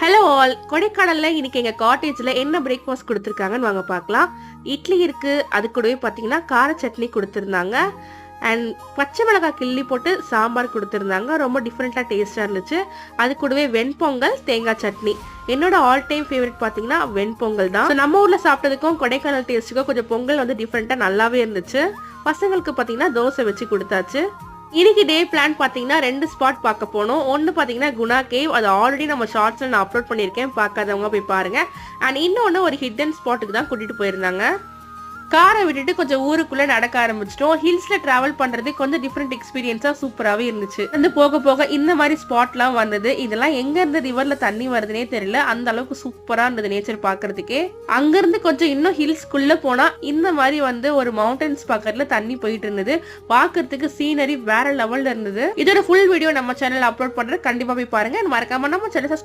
Hello all கொடைக்கானல்ல இன்னைக்கு எங்க காட்டேஜ்ல என்ன பிரேக்ஃபாஸ்ட் கொடுத்துருக்காங்கன்னு வாங்க பார்க்கலாம். இட்லி இருக்கு. அது கூடவே பார்த்தீங்கன்னா கார சட்னி கொடுத்துருந்தாங்க. அண்ட் பச்சை மிளகாய் கிள்ளி போட்டு சாம்பார் கொடுத்துருந்தாங்க. ரொம்ப டிஃப்ரெண்ட்டாக டேஸ்ட்டாக இருந்துச்சு. அது கூடவே வெண்பொங்கல் தேங்காய் சட்னி. என்னோட ஆல் டைம் ஃபேவரட் பார்த்தீங்கன்னா வெண்பொங்கல் தான். நம்ம ஊரில் சாப்பிட்டதுக்கும் கொடைக்கானல் டேஸ்ட்டுக்கும் கொஞ்சம் பொங்கல் வந்து டிஃப்ரெண்ட்டாக நல்லாவே இருந்துச்சு. பசங்களுக்கு பார்த்தீங்கன்னா தோசை வச்சு கொடுத்தாச்சு. இன்னைக்கு டே பிளான் பார்த்தீங்கன்னா ரெண்டு ஸ்பாட் பார்க்க போனோம். ஒன்று பார்த்தீங்கன்னா குணா கேவ் அது ஆல்ரெடி நம்ம ஷார்ட்ஸில் நான் அப்லோட் பண்ணியிருக்கேன். பார்க்காதவங்க போய் பாருங்க. அண்ட் இன்னொன்று ஒரு ஹிடன் ஸ்பாட்டுக்கு தான் கூட்டிகிட்டு போயிருந்தாங்க. காரை விட்டுட்டு கொஞ்சம் ஊருக்குள்ள நடக்க ஆரம்பிச்சிட்டோம். ஹில்ஸ்ல டிராவல் பண்றது கொஞ்சம் டிஃப்ரெண்ட் எக்ஸ்பீரியன்ஸா சூப்பராகவே இருந்துச்சு. வந்து போக போக இந்த மாதிரி ஸ்பாட்லாம் வந்தது. இதெல்லாம் எங்க இருந்து ரிவர்ல தண்ணி வருதுனே தெரியல. அந்த அளவுக்கு சூப்பரா இருந்தது நேச்சர் பாக்குறதுக்கே அங்கிருந்து கொஞ்சம் இன்னும் ஹில்ஸ்க்குள்ள போனா இந்த மாதிரி வந்து ஒரு மவுண்டன்ஸ் பக்கத்துல தண்ணி போயிட்டு இருந்தது. பாக்குறதுக்கு சீனரி வேற லெவல்ல இருந்தது. இதோட ஃபுல் வீடியோ நம்ம சேனல் அப்லோட் பண்றது கண்டிப்பா போய் பாருங்க. மறக்காம நம்ம சேனல் சப்ஸ்கிரைப்